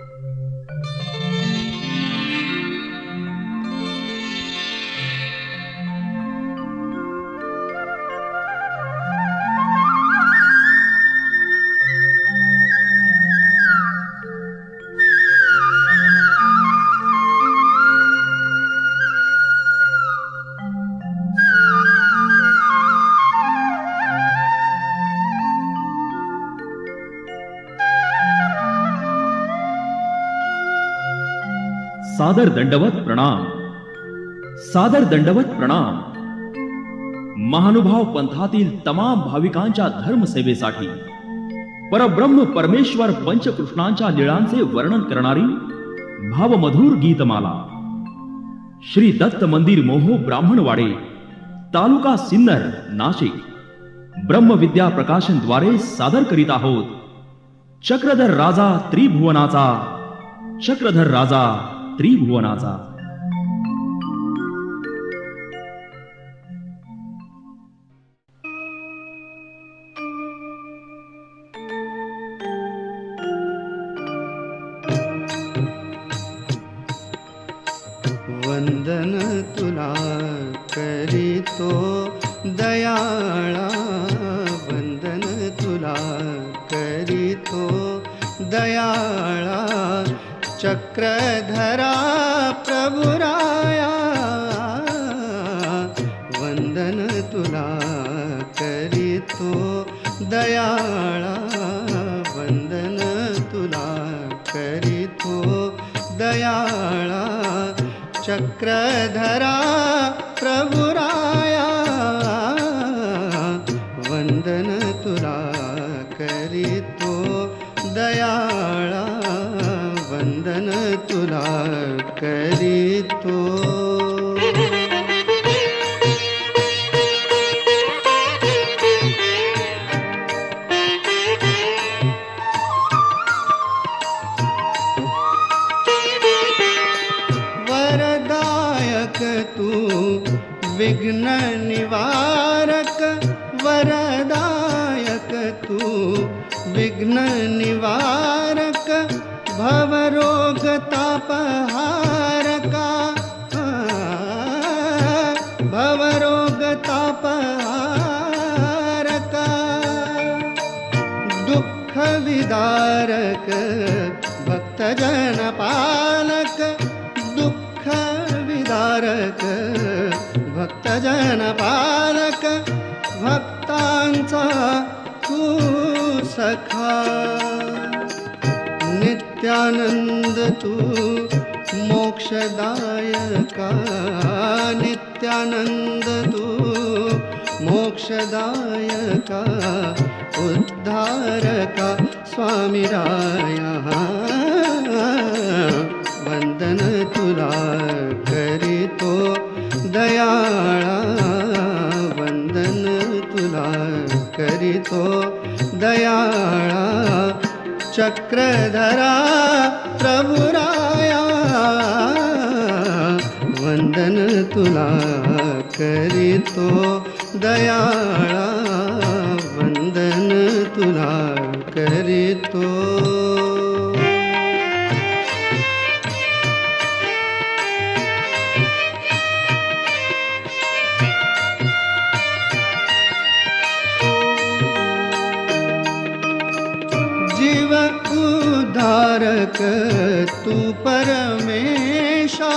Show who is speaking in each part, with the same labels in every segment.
Speaker 1: thank you सादर दंडवत प्रणाम. सादर दंडवत प्रणाम. महानुभाव पंथातील तमाम भाविकांच्या धर्मसेवेसाठी परब्रह्म परमेश्वर पंचकृष्णांच्या लीळांचे वर्णन करणारी भावमधुर गीतमाला. श्री दत्त मंदिर मोहो ब्राह्मणवाडे तालुका सिन्नर नाशिक. ब्रह्मविद्या प्रकाशनद्वारे सादर करीत आहोत. चक्रधर राजा त्रिभुवनाचा चक्रधर राजा त्रिभुवनाचा.
Speaker 2: वंदन तुला करीतो दयाळा. वंदन तुला करीतो दयाळा. चक्र दयाळा वंदन तुला करीतो दयाळा चक्रधरा प्रभुराया। वंदन विघ्न निवारक भवरोग तापहारका। भवरोग तापहारका। दुःख विदारक भक्तजन पालक दुःख विदारक भक्तजन पालक भक्तांचा तू सखा, नित्यानंद तू मोक्षदायका, नित्यानंद तू मोक्षदायका, उद्धारका स्वामी राया वंदन तुला करीतो दयाळा। वंदन तुला करीतो दयाळा चक्रधरा प्रभुराया वंदन तुला करीतो दयाळा वंदन तुला करीतो उद्धारक तू परमेशा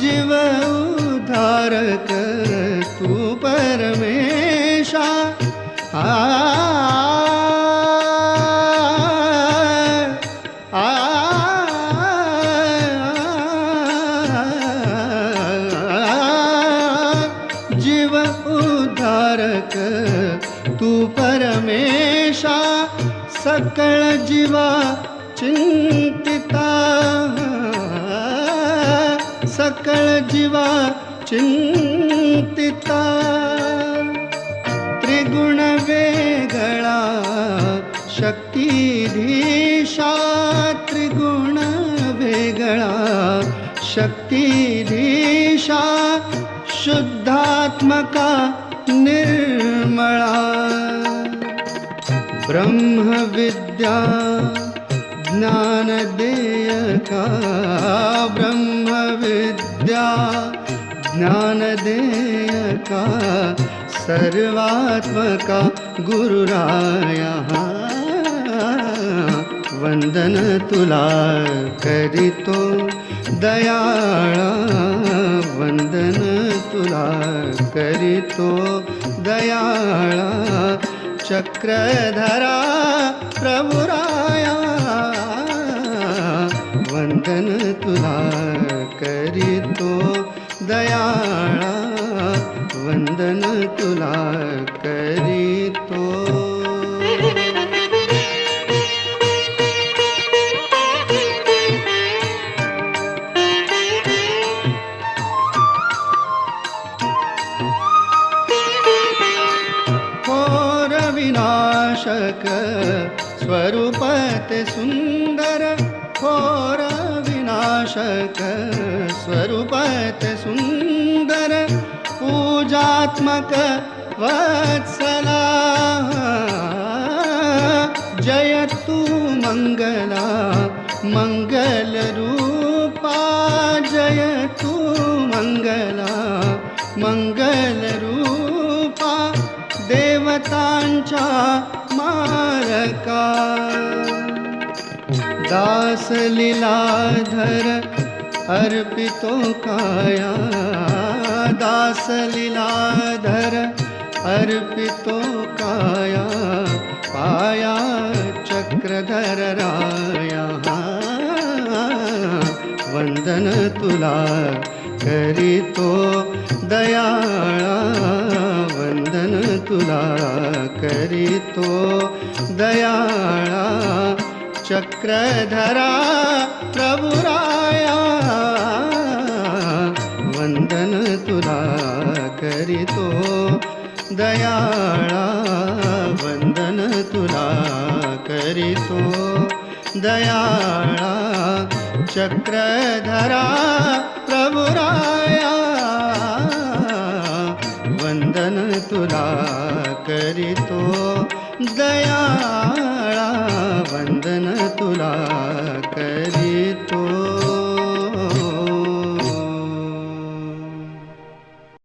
Speaker 2: जीव उद्धारक तू परमेशा आ उद्धारक तू परमेशा सकळ जीवा चिंतिता। सकल जीवा चिंतिता। त्रिगुण वेगळा शक्तिधीशा। त्रिगुण वेगळा शक्तिधीशा। शुद्धात्मका निर्मळा। ब्रह्मविद्या ज्ञान देयका ब्रह्मविद्या ज्ञान देयका सर्वात्मका गुरुराया। वंदन तुला करीतो दयाळा। वंदन तुला करीतो दयाळा। चक्रधरा प्रभुराया वंदन तुला करीतो दयाळा। वंदन तुला करीतो घोर विनाशक स्वरूपते सुंदर कोरविनाशक स्वरूपत सुन्दर पूजात्मक वत्सला। जयतु मङ्गला मङ्गलरूपा जयतु मङ्गला मङ्गलरूपा देवतका दास लीलाधर अर्पितो काया दास लीलाधर अर्पितो काया पाया चक्रधर राया। वंदन तुला करी तो दयाळा वंदन तुला करी तो दयाळा चक्रधरा प्रभुराया, वंदन तुला करीतो दयाळा वंदन तुला करीतो दयाळा चक्रधरा प्रभुराया, वंदन तुला करीतो दयाळा वंदन तुला करीतो